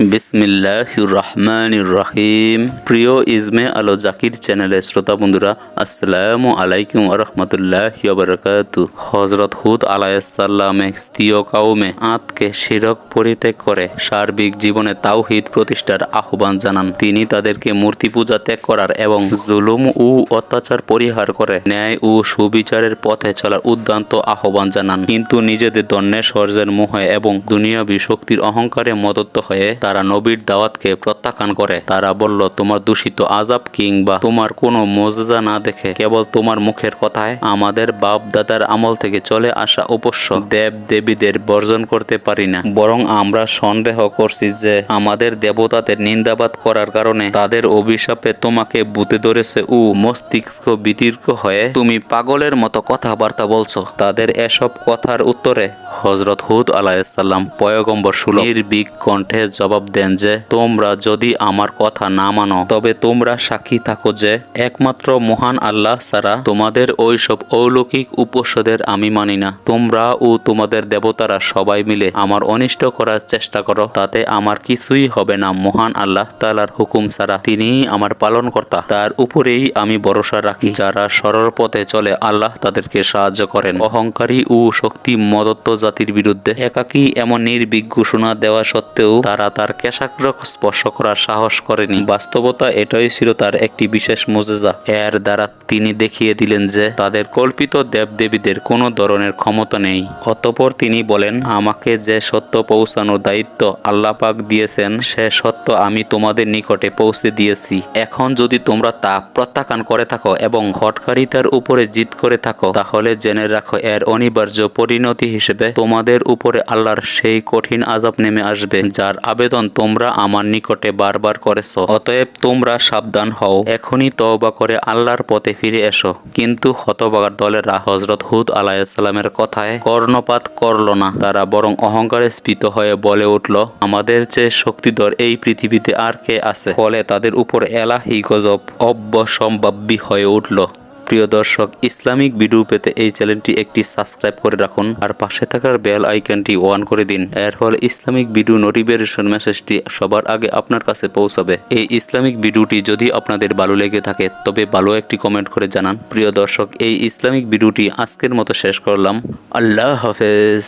বিসমিল্লাহির রহমানির রহিম প্রিয় ইজমে আলো জাকির চ্যানেলের শ্রোতা বন্ধুরা, আসসালামু আলাইকুম রহমতুল্লাহ বারাকাতু হজরত হুদ আলাইসাল্লামে স্ত্রীয় কাউমে আতকে শিরক পরিত্যাগ করে সার্বিক জীবনে তাওহিদ প্রতিষ্ঠার আহ্বান জানান। তিনি তাদেরকে মূর্তি পূজা ত্যাগ করার এবং জুলুম ও অত্যাচার পরিহার করে ন্যায় ও সুবিচারের পথে চলার উদ্দান্ত আহ্বান জানান। কিন্তু নিজেদের দন্যে স্বর্গের মোহে এবং দুনিয়াবী শক্তির অহংকারে মদত্ত হয়ে তারা নবীর দাওয়াতকে প্রত্যাখ্যান করে, তারা বলল, তোমার দূষিত আজাব কিংবা তোমার কোনো মজা না দেখে কেবল তোমার মুখের কথায় আমাদের বাপ দাদার আমল থেকে চলে আসা উপস্য দেব দেবীদের বর্জন করতে পারি না। বরং আমরা সন্দেহ করছি যে আমাদের দেবতাদের নিন্দাবাদ করার কারণে তাদের অভিশাপে তোমাকে বুতে ধরেছে ও মস্তিষ্ক বিতর্ক হয়ে তুমি পাগলের মতো কথাবার্তা বলছো। তাদের এসব কথার উত্তরে হজরত হুদ আলাইসাল্লাম পয়গম্বর সুল নির্বিক কণ্ঠে জবাব দেন যে, তোমরা যদি আমার কথা না মানো, তবে তোমরা সাক্ষী থাকো যে, একমাত্র মহান আল্লাহ ছাড়া তোমাদের ওই সব অলৌকিক উপসদের আমি মানি না। তোমরা ও তোমাদের দেবতারা সবাই মিলে আমার অনিষ্ট করার চেষ্টা করো, তাতে আমার কিছুই হবে না। মহান আল্লাহ তালার হুকুম ছাড়া তিনিই আমার পালনকর্তা। তার উপরেই আমি ভরসা রাখি। যারা সরল পথে চলে, আল্লাহ তাদেরকে সাহায্য করেন। অহংকারী ও শক্তি মদত্ত জাতির বিরুদ্ধে একাকী এমন নির্বিক ঘোষণা দেওয়া সত্ত্বেও তারা তার কেশাগ্র স্পর্শ করার সাহস করেনি। বাস্তবতা এটাই ছিল তার একটি বিশেষ মোজেজা। এর দ্বারা তিনি দেখিয়ে দিলেন যে তাদের কল্পিত দেবদেবীদের কোনো ধরনের ক্ষমতা নেই। অতপর তিনি বলেন, আমাকে যে সত্য পৌঁছানোর দায়িত্ব আল্লাহ পাক দিয়েছেন, সে সত্য আমি তোমাদের নিকটে পৌঁছে দিয়েছি। এখন যদি তোমরা তা প্রত্যাখ্যান করে থাকো এবং হটকারিতার উপরে জিত করে থাকো, তাহলে জেনে রাখো এর অনিবার্য পরিণতি হিসেবে তোমাদের উপরে আল্লাহর সেই কঠিন আজাব নেমে আসবে, যার আবেদন তোমরা আমার নিকটে বারবার করেছ। অতএব তোমরা সাবধান হও। এখনই তওবা করে আল্লাহর পথে ফিরে এসো। কিন্তু হতবাগার দলেরা হজরত হুদ আলাইসাল্লামের কথায় কর্ণপাত করল না। তারা বরং অহংকারে স্ফীত হয়ে বলে উঠল, আমাদের চেয়ে শক্তিধর এই পৃথিবীতে আর কে আছে? ফলে তাদের উপর এলাহি গজব অব্যসম্ভাব্যী হয়ে উঠল। প্রিয় দর্শক, ইসলামিক ভিডিও পেতে এই চ্যানেলটি একটি সাবস্ক্রাইব করে রাখুন আর পাশে থাকার বেল আইকনটি অন করে দিন। এর ফলে ইসলামিক ভিডিও নোটিফিকেশন মেসেজটি সবার আগে আপনার কাছে পৌঁছাবে। এই ইসলামিক ভিডিওটি যদি আপনাদের ভালো লেগে থাকে, তবে ভালো একটি কমেন্ট করে জানান। প্রিয় দর্শক, এই ইসলামিক ভিডিওটি আজকের মতো শেষ করলাম। আল্লাহ হাফেজ।